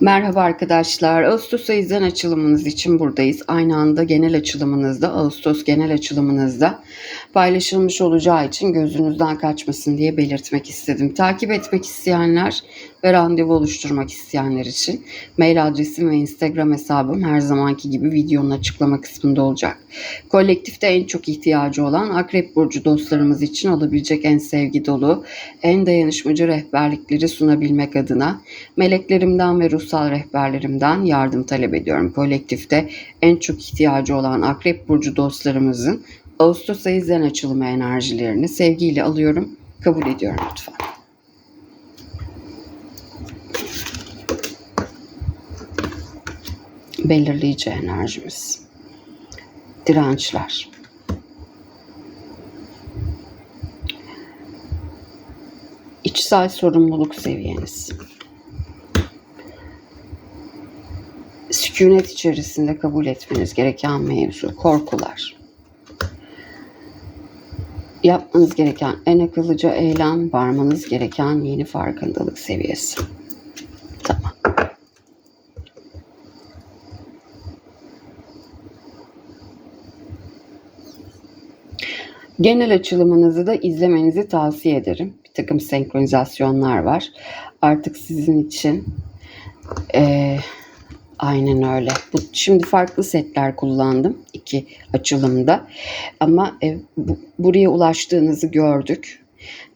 Merhaba arkadaşlar. Ağustos ayından açılımınız için buradayız. Aynı anda genel açılımınızda, Ağustos genel açılımınızda paylaşılmış olacağı için gözünüzden kaçmasın diye belirtmek istedim. Takip etmek isteyenler ve randevu oluşturmak isteyenler için mail adresim ve Instagram hesabım her zamanki gibi videonun açıklama kısmında olacak. Kolektifte en çok ihtiyacı olan Akrep Burcu dostlarımız için olabilecek en sevgi dolu, en dayanışmacı rehberlikleri sunabilmek adına meleklerimden ve ruhsal rehberlerimden yardım talep ediyorum. Kolektifte en çok ihtiyacı olan Akrep Burcu dostlarımızın Ağustos ayı zen açılımı enerjilerini sevgiyle alıyorum, kabul ediyorum lütfen. Belirleyici enerjimiz. Dirençler. İçsel sorumluluk seviyeniz. Sükunet içerisinde kabul etmeniz gereken mevzu, korkular. Yapmanız gereken en akıllıca eylem, varmanız gereken yeni farkındalık seviyesi. Genel açılımınızı da izlemenizi tavsiye ederim. Bir takım senkronizasyonlar var. Artık sizin için eee, aynen öyle. Bu, şimdi farklı setler kullandım iki açılımda. Ama e, bu- buraya ulaştığınızı gördük.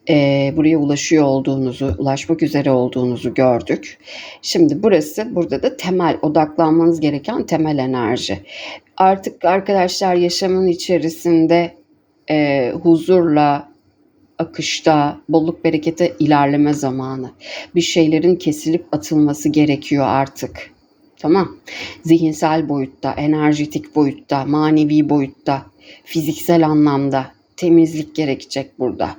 E, buraya ulaşıyor olduğunuzu, ulaşmak üzere olduğunuzu gördük. Şimdi burası, burada da temel, odaklanmanız gereken temel enerji. Artık arkadaşlar yaşamın içerisinde e, huzurla, akışta, bolluk berekete ilerleme zamanı. Bir şeylerin kesilip atılması gerekiyor artık. Tamam. Zihinsel boyutta, enerjetik boyutta, manevi boyutta, fiziksel anlamda temizlik gerekecek burada.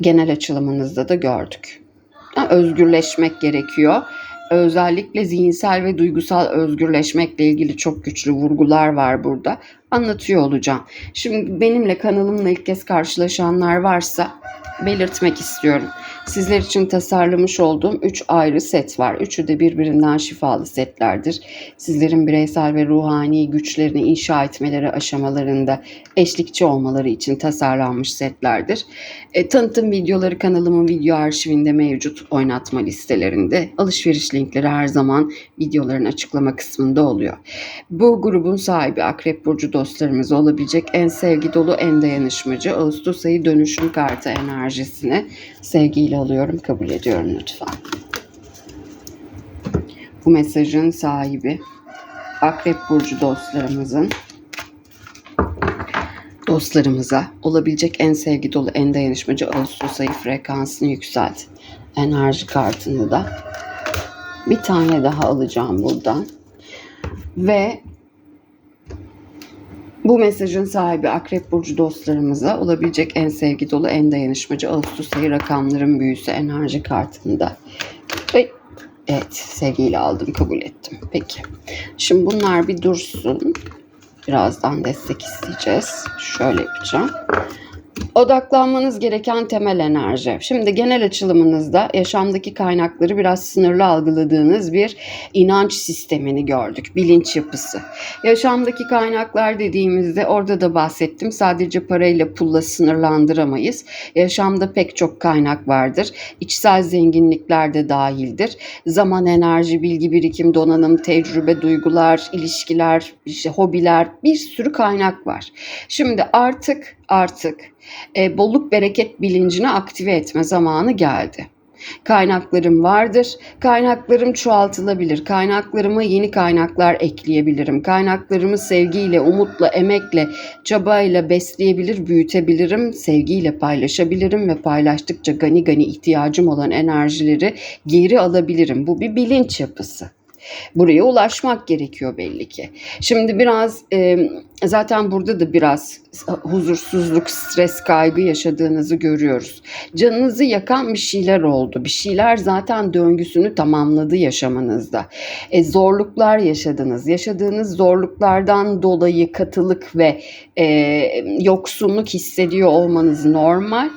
Genel açılımınızda da gördük. Özgürleşmek gerekiyor. Özellikle zihinsel ve duygusal özgürleşmekle ilgili çok güçlü vurgular var burada. Anlatıyor olacağım. Şimdi benimle kanalımla ilk kez karşılaşanlar varsa belirtmek istiyorum. Sizler için tasarlamış olduğum 3 ayrı set var. Üçü de birbirinden şifalı setlerdir. Sizlerin bireysel ve ruhani güçlerini inşa etmeleri aşamalarında eşlikçi olmaları için tasarlanmış setlerdir. E, tanıtım videoları kanalımın video arşivinde mevcut oynatma listelerinde. Alışveriş linkleri her zaman videoların açıklama kısmında oluyor. Bu grubun sahibi Akrep Burcu dostlarımız olabilecek en sevgi dolu, en dayanışmacı Ağustos ayı dönüşüm kartı enerjisini sevgiyle alıyorum, kabul ediyorum lütfen. Bu mesajın sahibi Akrep Burcu dostlarımızın dostlarımıza olabilecek en sevgi dolu, en dayanışmacı Ağustos ayı frekansını yükselt. Enerji kartını da bir tane daha alacağım buradan. Ve bu mesajın sahibi Akrep Burcu dostlarımıza olabilecek en sevgi dolu, en dayanışmacı Ağustos ayı rakamların büyüsü enerji kartında. Ve evet sevgiyle aldım, kabul ettim. Peki. Şimdi bunlar bir dursun. Birazdan destek isteyeceğiz. Şöyle yapacağım. Odaklanmanız gereken temel enerji. Şimdi genel açılımınızda yaşamdaki kaynakları biraz sınırlı algıladığınız bir inanç sistemini gördük. Bilinç yapısı. Yaşamdaki kaynaklar dediğimizde orada da bahsettim. Sadece parayla pulla sınırlandıramayız. Yaşamda pek çok kaynak vardır. İçsel zenginlikler de dahildir. Zaman, enerji, bilgi birikim, donanım, tecrübe, duygular, ilişkiler, işte hobiler bir sürü kaynak var. Şimdi artık artık e, bolluk bereket bilincini aktive etme zamanı geldi. Kaynaklarım vardır. Kaynaklarım çoğaltılabilir. Kaynaklarıma yeni kaynaklar ekleyebilirim. Kaynaklarımı sevgiyle, umutla, emekle, çabayla besleyebilir, büyütebilirim. Sevgiyle paylaşabilirim ve paylaştıkça gani gani ihtiyacım olan enerjileri geri alabilirim. Bu bir bilinç yapısı. Buraya ulaşmak gerekiyor belli ki. Şimdi biraz e, zaten burada da biraz huzursuzluk, stres, kaygı yaşadığınızı görüyoruz. Canınızı yakan bir şeyler oldu. Bir şeyler zaten döngüsünü tamamladı yaşamınızda. E, zorluklar yaşadınız. Yaşadığınız zorluklardan dolayı katılık ve e, yoksunluk hissediyor olmanız normal.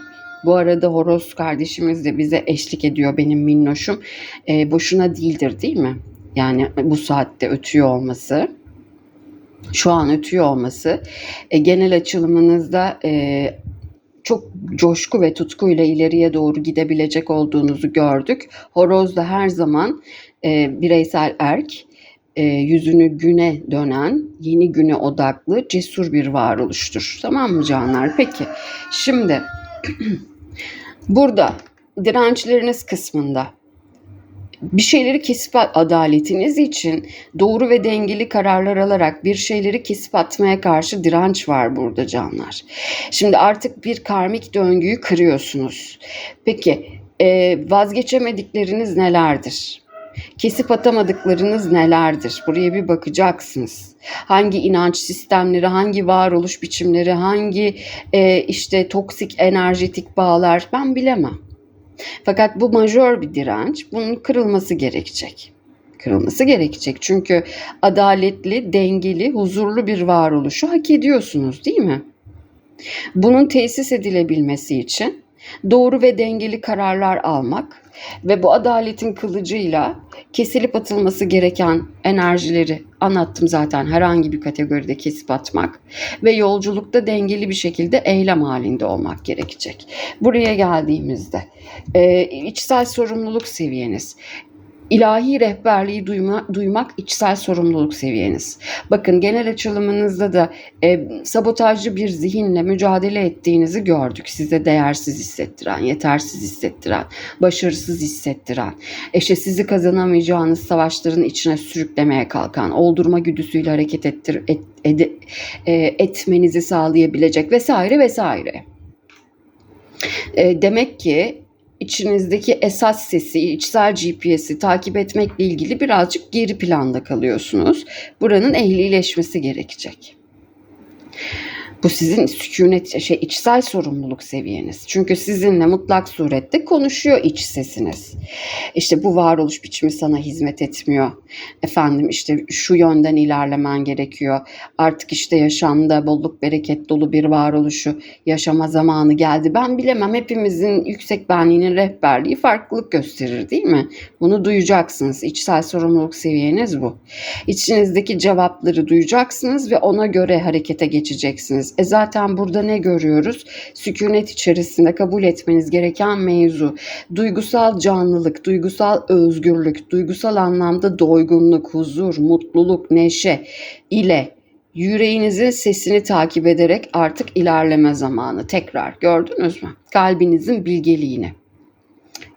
Bu arada horoz kardeşimiz de bize eşlik ediyor benim minnoşum. E, boşuna değildir değil mi? Yani bu saatte ötüyor olması şu an ötüyor olması e, genel açılımınızda e, çok coşku ve tutkuyla ileriye doğru gidebilecek olduğunuzu gördük. Horoz da her zaman e, bireysel erk, e, yüzünü güne dönen, yeni güne odaklı, cesur bir varoluştur. Tamam mı canlar? Peki, şimdi burada dirençleriniz kısmında bir şeyleri kesip adaletiniz için doğru ve dengeli kararlar alarak bir şeyleri kesip atmaya karşı direnç var burada canlar. Şimdi artık bir karmik döngüyü kırıyorsunuz. Peki e, vazgeçemedikleriniz nelerdir? Kesip atamadıklarınız nelerdir? Buraya bir bakacaksınız. Hangi inanç sistemleri, hangi varoluş biçimleri, hangi e, işte toksik enerjetik bağlar ben bilemem. Fakat bu majör bir direnç. Bunun kırılması gerekecek. Kırılması gerekecek. Çünkü adaletli, dengeli, huzurlu bir varoluşu hak ediyorsunuz değil mi? Bunun tesis edilebilmesi için doğru ve dengeli kararlar almak ve bu adaletin kılıcıyla kesilip atılması gereken enerjileri anlattım zaten herhangi bir kategoride kesip atmak ve yolculukta dengeli bir şekilde eylem halinde olmak gerekecek. Buraya geldiğimizde e, içsel sorumluluk seviyeniz, ilahi rehberliği duyma, duymak içsel sorumluluk seviyeniz. Bakın genel açılımınızda da e, sabotajcı bir zihinle mücadele ettiğinizi gördük. Size değersiz hissettiren, yetersiz hissettiren, başarısız hissettiren, eşe sizi kazanamayacağınız savaşların içine sürüklemeye kalkan, oldurma güdüsüyle hareket ettir, et, ed, e, etmenizi sağlayabilecek vesaire vesaire. E, demek ki içinizdeki esas sesi, içsel GPS'i takip etmekle ilgili birazcık geri planda kalıyorsunuz. Buranın ehlileşmesi gerekecek. Bu sizin sükunet, şey içsel sorumluluk seviyeniz. Çünkü sizinle mutlak surette konuşuyor iç sesiniz. İşte bu varoluş biçimi sana hizmet etmiyor. Efendim işte şu yönden ilerlemen gerekiyor. Artık işte yaşamda bolluk bereket dolu bir varoluşu yaşama zamanı geldi. Ben bilemem hepimizin yüksek benliğinin rehberliği farklılık gösterir değil mi? Bunu duyacaksınız. İçsel sorumluluk seviyeniz bu. İçinizdeki cevapları duyacaksınız ve ona göre harekete geçeceksiniz. E zaten burada ne görüyoruz? Sükunet içerisinde kabul etmeniz gereken mevzu. Duygusal canlılık, duygusal özgürlük, duygusal anlamda doygunluk, huzur, mutluluk, neşe ile yüreğinizin sesini takip ederek artık ilerleme zamanı. Tekrar gördünüz mü? Kalbinizin bilgeliğini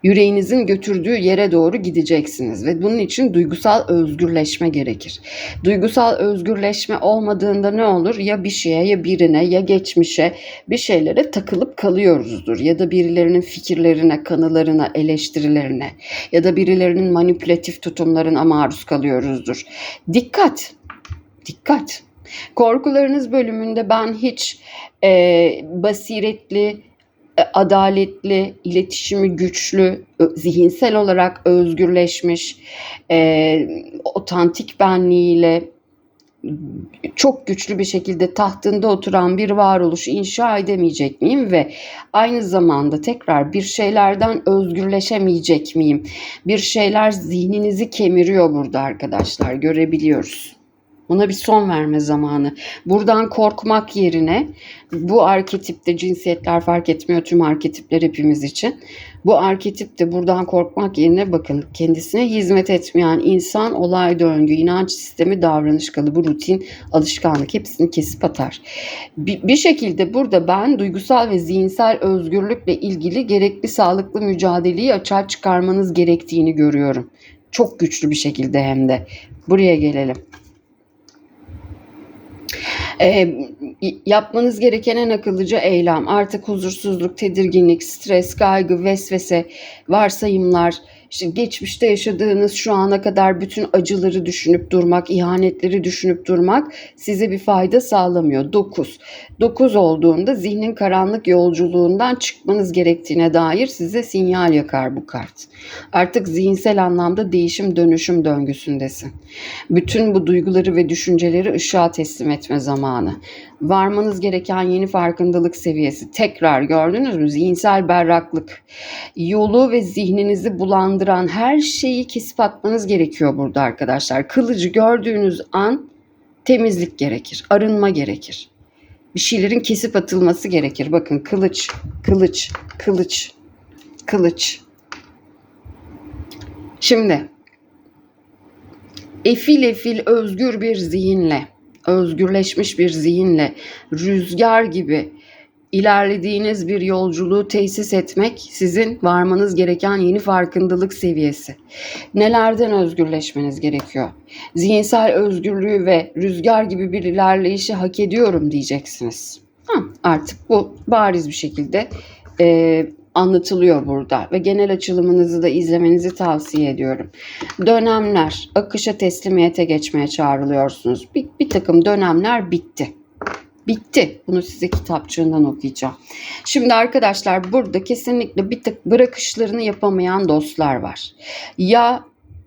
yüreğinizin götürdüğü yere doğru gideceksiniz ve bunun için duygusal özgürleşme gerekir. Duygusal özgürleşme olmadığında ne olur? Ya bir şeye ya birine ya geçmişe bir şeylere takılıp kalıyoruzdur ya da birilerinin fikirlerine, kanılarına, eleştirilerine ya da birilerinin manipülatif tutumlarına maruz kalıyoruzdur. Dikkat. Dikkat. Korkularınız bölümünde ben hiç e, basiretli, adaletli, iletişimi güçlü, zihinsel olarak özgürleşmiş, e, otantik benliğiyle çok güçlü bir şekilde tahtında oturan bir varoluşu inşa edemeyecek miyim ve aynı zamanda tekrar bir şeylerden özgürleşemeyecek miyim? Bir şeyler zihninizi kemiriyor burada arkadaşlar görebiliyoruz. Ona bir son verme zamanı. Buradan korkmak yerine bu arketipte cinsiyetler fark etmiyor tüm arketipler hepimiz için. Bu arketipte buradan korkmak yerine bakın kendisine hizmet etmeyen insan, olay döngü, inanç sistemi, davranış kalıbı, rutin, alışkanlık hepsini kesip atar. Bir, bir şekilde burada ben duygusal ve zihinsel özgürlükle ilgili gerekli sağlıklı mücadeleyi açığa çıkarmanız gerektiğini görüyorum. Çok güçlü bir şekilde hem de. Buraya gelelim. E, yapmanız gereken en akıllıca eylem artık huzursuzluk, tedirginlik, stres, kaygı, vesvese, varsayımlar, işte geçmişte yaşadığınız şu ana kadar bütün acıları düşünüp durmak, ihanetleri düşünüp durmak size bir fayda sağlamıyor. 9. 9 olduğunda zihnin karanlık yolculuğundan çıkmanız gerektiğine dair size sinyal yakar bu kart. Artık zihinsel anlamda değişim dönüşüm döngüsündesin. Bütün bu duyguları ve düşünceleri ışığa teslim etme zamanı. Varmanız gereken yeni farkındalık seviyesi. Tekrar gördünüz mü? Zihinsel berraklık. Yolu ve zihninizi bulandıran her şeyi kesip atmanız gerekiyor burada arkadaşlar. Kılıcı gördüğünüz an temizlik gerekir, arınma gerekir. Bir şeylerin kesip atılması gerekir. Bakın kılıç, kılıç, kılıç, kılıç. Şimdi efil efil özgür bir zihinle, özgürleşmiş bir zihinle, rüzgar gibi ilerlediğiniz bir yolculuğu tesis etmek sizin varmanız gereken yeni farkındalık seviyesi. Nelerden özgürleşmeniz gerekiyor? Zihinsel özgürlüğü ve rüzgar gibi bir ilerleyişi hak ediyorum diyeceksiniz. Ha, artık bu bariz bir şekilde e, anlatılıyor burada ve genel açılımınızı da izlemenizi tavsiye ediyorum. Dönemler, akışa teslimiyete geçmeye çağrılıyorsunuz. Bir, bir takım dönemler bitti. Bitti. Bunu size kitapçığından okuyacağım. Şimdi arkadaşlar burada kesinlikle bir tık bırakışlarını yapamayan dostlar var. Ya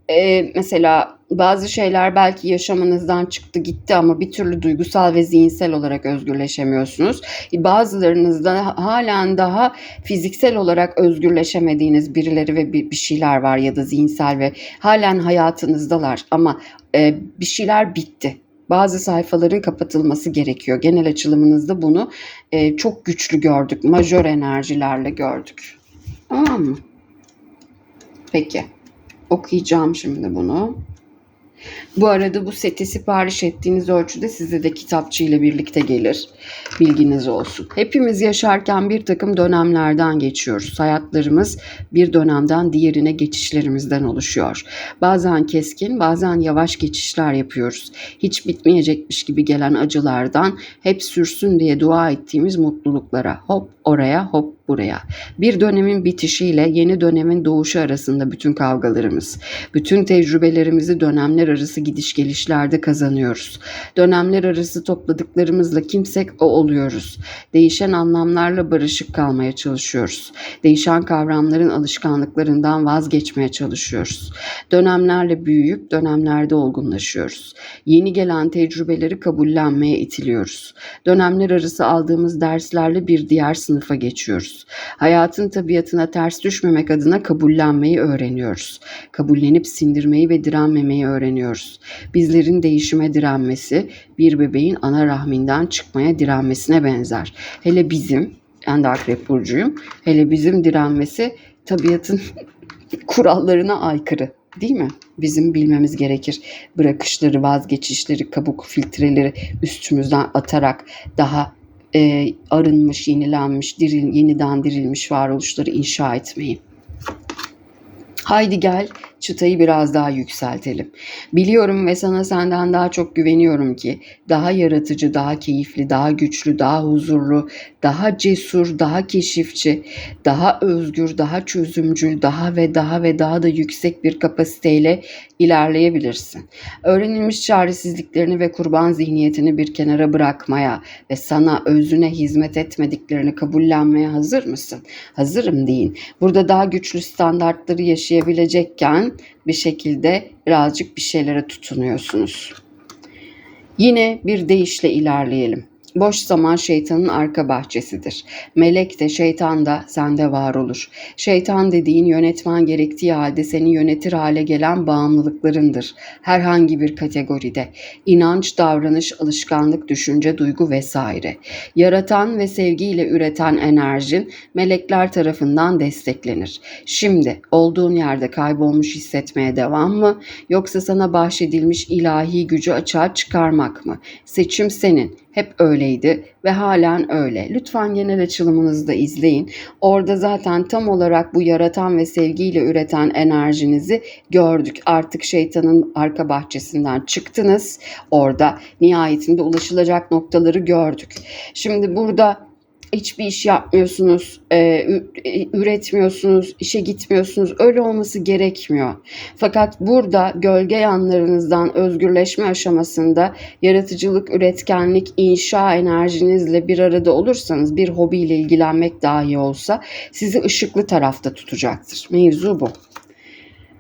e, mesela bazı şeyler belki yaşamınızdan çıktı gitti ama bir türlü duygusal ve zihinsel olarak özgürleşemiyorsunuz. Bazılarınızda halen daha fiziksel olarak özgürleşemediğiniz birileri ve bir, bir şeyler var ya da zihinsel ve halen hayatınızdalar ama e, bir şeyler bitti bazı sayfaların kapatılması gerekiyor. Genel açılımınızda bunu e, çok güçlü gördük. Majör enerjilerle gördük. Tamam mı? Peki. Okuyacağım şimdi bunu. Bu arada bu seti sipariş ettiğiniz ölçüde size de kitapçı ile birlikte gelir. Bilginiz olsun. Hepimiz yaşarken bir takım dönemlerden geçiyoruz. Hayatlarımız bir dönemden diğerine geçişlerimizden oluşuyor. Bazen keskin, bazen yavaş geçişler yapıyoruz. Hiç bitmeyecekmiş gibi gelen acılardan hep sürsün diye dua ettiğimiz mutluluklara hop oraya hop buraya. Bir dönemin bitişiyle yeni dönemin doğuşu arasında bütün kavgalarımız, bütün tecrübelerimizi dönemler arası gidiş gelişlerde kazanıyoruz. Dönemler arası topladıklarımızla kimsek o oluyoruz. Değişen anlamlarla barışık kalmaya çalışıyoruz. Değişen kavramların alışkanlıklarından vazgeçmeye çalışıyoruz. Dönemlerle büyüyüp dönemlerde olgunlaşıyoruz. Yeni gelen tecrübeleri kabullenmeye itiliyoruz. Dönemler arası aldığımız derslerle bir diğer sınıfa geçiyoruz. Hayatın tabiatına ters düşmemek adına kabullenmeyi öğreniyoruz. Kabullenip sindirmeyi ve direnmemeyi öğreniyoruz. Bizlerin değişime direnmesi bir bebeğin ana rahminden çıkmaya direnmesine benzer. Hele bizim, ben de akrep burcuyum, hele bizim direnmesi tabiatın kurallarına aykırı değil mi? Bizim bilmemiz gerekir. Bırakışları, vazgeçişleri, kabuk filtreleri üstümüzden atarak daha e, arınmış, yenilenmiş, diril, yeniden dirilmiş varoluşları inşa etmeyi. Haydi gel çıtayı biraz daha yükseltelim. Biliyorum ve sana senden daha çok güveniyorum ki daha yaratıcı, daha keyifli, daha güçlü, daha huzurlu, daha cesur, daha keşifçi, daha özgür, daha çözümcül, daha ve daha ve daha da yüksek bir kapasiteyle ilerleyebilirsin. Öğrenilmiş çaresizliklerini ve kurban zihniyetini bir kenara bırakmaya ve sana özüne hizmet etmediklerini kabullenmeye hazır mısın? Hazırım deyin. Burada daha güçlü standartları yaşayabilecekken bir şekilde birazcık bir şeylere tutunuyorsunuz. Yine bir deyişle ilerleyelim. Boş zaman şeytanın arka bahçesidir. Melek de şeytan da sende var olur. Şeytan dediğin yönetmen gerektiği halde seni yönetir hale gelen bağımlılıklarındır. Herhangi bir kategoride. İnanç, davranış, alışkanlık, düşünce, duygu vesaire. Yaratan ve sevgiyle üreten enerjin melekler tarafından desteklenir. Şimdi olduğun yerde kaybolmuş hissetmeye devam mı yoksa sana bahşedilmiş ilahi gücü açığa çıkarmak mı? Seçim senin. Hep öyleydi ve halen öyle. Lütfen genel açılımınızı da izleyin. Orada zaten tam olarak bu yaratan ve sevgiyle üreten enerjinizi gördük. Artık şeytanın arka bahçesinden çıktınız. Orada nihayetinde ulaşılacak noktaları gördük. Şimdi burada hiçbir iş yapmıyorsunuz, e, üretmiyorsunuz, işe gitmiyorsunuz. Öyle olması gerekmiyor. Fakat burada gölge yanlarınızdan özgürleşme aşamasında yaratıcılık, üretkenlik, inşa enerjinizle bir arada olursanız, bir hobiyle ilgilenmek dahi olsa sizi ışıklı tarafta tutacaktır. Mevzu bu.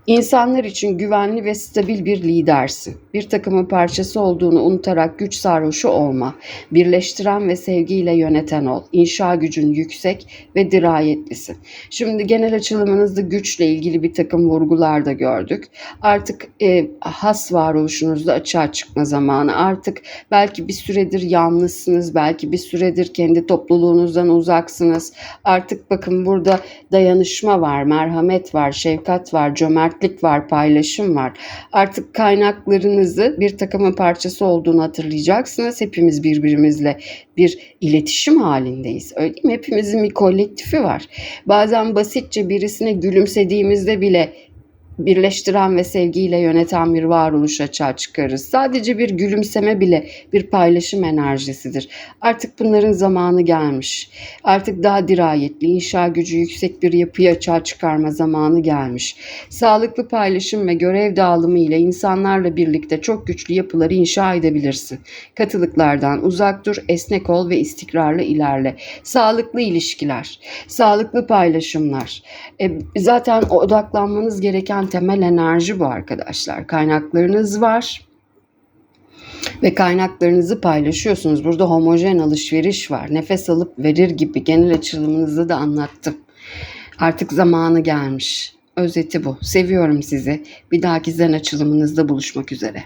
İnsanlar için güvenli ve stabil bir lidersin. Bir takımın parçası olduğunu unutarak güç sarhoşu olma. Birleştiren ve sevgiyle yöneten ol. İnşa gücün yüksek ve dirayetlisin. Şimdi genel açılımınızda güçle ilgili bir takım vurgular da gördük. Artık e, has varoluşunuzda açığa çıkma zamanı. Artık belki bir süredir yalnızsınız, belki bir süredir kendi topluluğunuzdan uzaksınız. Artık bakın burada dayanışma var, merhamet var, şefkat var, cömertlik var, paylaşım var. Artık kaynaklarınızı bir takımın parçası olduğunu hatırlayacaksınız. Hepimiz birbirimizle bir iletişim halindeyiz. Öyle değil mi? Hepimizin bir kolektifi var. Bazen basitçe birisine gülümsediğimizde bile birleştiren ve sevgiyle yöneten bir varoluş açığa çıkarırız. Sadece bir gülümseme bile bir paylaşım enerjisidir. Artık bunların zamanı gelmiş. Artık daha dirayetli, inşa gücü yüksek bir yapıyı açığa çıkarma zamanı gelmiş. Sağlıklı paylaşım ve görev dağılımı ile insanlarla birlikte çok güçlü yapıları inşa edebilirsin. Katılıklardan uzak dur, esnek ol ve istikrarlı ilerle. Sağlıklı ilişkiler, sağlıklı paylaşımlar. E, zaten odaklanmanız gereken temel enerji bu arkadaşlar. Kaynaklarınız var ve kaynaklarınızı paylaşıyorsunuz. Burada homojen alışveriş var. Nefes alıp verir gibi genel açılımınızda da anlattım. Artık zamanı gelmiş. Özeti bu. Seviyorum sizi. Bir dahaki zen açılımınızda buluşmak üzere.